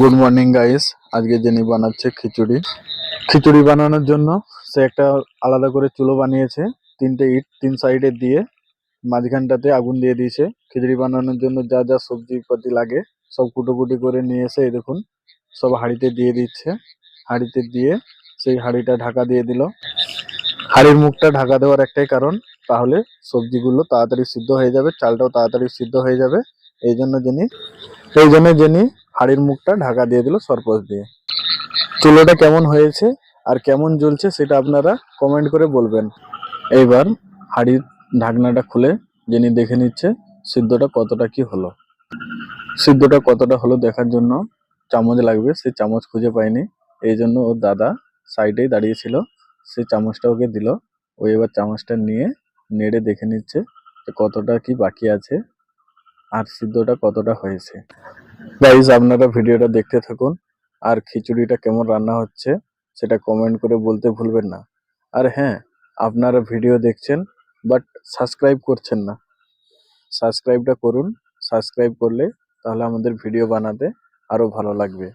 Good morning guys আজকে জেনি বানাচ্ছে খিচুড়ি। খিচুড়ি বানানোর জন্য সে একটা আলাদা করে চুলো বানিয়েছে, তিনটে ইট তিন সাইডে দিয়ে মাঝখানটাতে আগুন দিয়ে দিয়েছে। খিচুড়ি বানানোর জন্য যা যা সবজি পাতি লাগে, সব কুটো কুটি করে নিয়ে এসে দেখুন, সব হাঁড়িতে দিয়ে দিচ্ছে। হাঁড়িতে দিয়ে সেই হাঁড়িটা ঢাকা দিয়ে দিল। হাঁড়ির মুখটা ঢাকা দেওয়ার একটাই কারণ, তাহলে সবজিগুলো তাড়াতাড়ি সিদ্ধ হয়ে যাবে, চালটাও তাড়াতাড়ি সিদ্ধ হয়ে যাবে। এই জন্য জেনি এই জন্য জেনি হাড়ির মুখটা ঢাকা দিয়ে দিল সরপোষ দিয়ে। চুলোটা কেমন হয়েছে আর কেমন জ্বলছে সেটা আপনারা কমেন্ট করে বলবেন। এইবার হাড়ির ঢাকনাটা খুলে যিনি দেখে নিচ্ছে সিদ্ধটা কতটা কি হলো। সিদ্ধটা কতটা হলো দেখার জন্য চামচ লাগবে, সে চামচ খুঁজে পায়নি। এই জন্য ওর দাদা সাইডেই দাঁড়িয়েছিল সে চামচটা ওকে দিল। ও এবার চামচটা নিয়ে নেড়ে দেখে নিচ্ছে যে কতটা কি বাকি আছে আর সিদ্ধটা কতটা হয়েছে। গাইজ আপনারা ভিডিওটা দেখতে থাকুন। আর খিচুড়িটা কেমন রান্না হচ্ছে, সেটা কমেন্ট করে বলতে ভুলবেন না। আর হ্যাঁ আপনারা ভিডিও দেখছেন বাট সাবস্ক্রাইব করছেন না। সাবস্ক্রাইবটা করুন সাবস্ক্রাইব করলে তাহলে আমাদের ভিডিও বানাতে আরও ভালো লাগবে।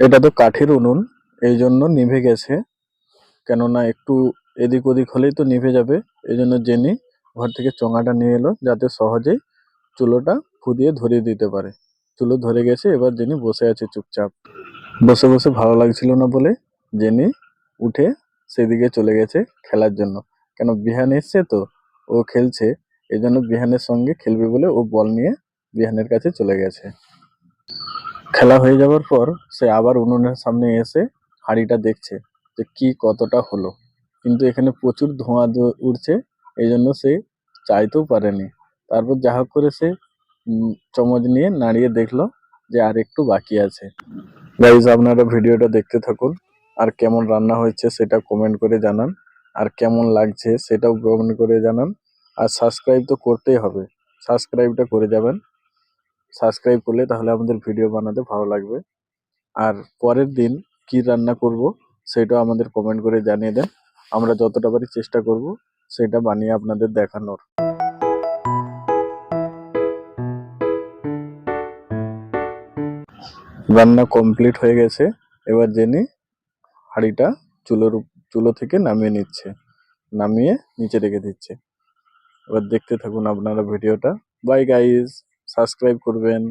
এটা তো কাঠের উনুন এই জন্য নিভে গেছে। কেননা একটু এদিক ওদিক হলেই তো নিভে যাবে। এই জন্য জেনি ঘর থেকে চোঙাটা নিয়ে এলো যাতে সহজেই চুলোটা ফু দিয়ে ধরিয়ে দিতে পারে। চুলো ধরে গেছে, এবার জেনি বসে আছে চুপচাপ। বসে বসে ভালো লাগছিল না বলে জেনি উঠে সেদিকে চলে গেছে খেলার জন্য। কেন বিহান এসছে তো? ও খেলছে এই জন্য বিহানের সঙ্গে খেলবে বলে ও বল নিয়ে বিহানের কাছে চলে গেছে। খেলা হয়ে যাওয়ার পর সে আবার উনুনের সামনে এসে হাঁড়িটা দেখছে। যে কি কতটা হলো। কিন্তু এখানে প্রচুর ধোঁয়া উঠছে এই জন্য সে চাইতেও পারেনি। তারপর যা হোক করে সে চমচ নিয়ে নাড়িয়ে দেখল যে আর একটু বাকি আছে। গাইজ, আপনারা ভিডিওটা দেখতে থাকুন, আর কেমন রান্না হয়েছে সেটা কমেন্ট করে জানান, আর কেমন লাগছে সেটাও কমেন্ট করে জানান, আর সাবস্ক্রাইব তো করতেই হবে। সাবস্ক্রাইবটা করে যাবেন। সাবস্ক্রাইব করলে তাহলে আমাদের ভিডিও বানাতে ভালো লাগবে। আর পরের দিন কি রান্না করব সেটাও আমাদের কমেন্ট করে জানিয়ে দেন। আমরা যতটা পারি চেষ্টা করব সেটা বানিয়ে আপনাদের দেখানোর। রান্না কমপ্লিট হয়ে গেছে। এবার জেনি হাঁড়িটা চুলোর চুলো থেকে নামিয়ে নিচ্ছে। নামিয়ে নিচে রেখে দিচ্ছে। এবার দেখতে থাকুন আপনারা ভিডিওটা। বাই গাইজ সাবস্ক্রাইব করবেন।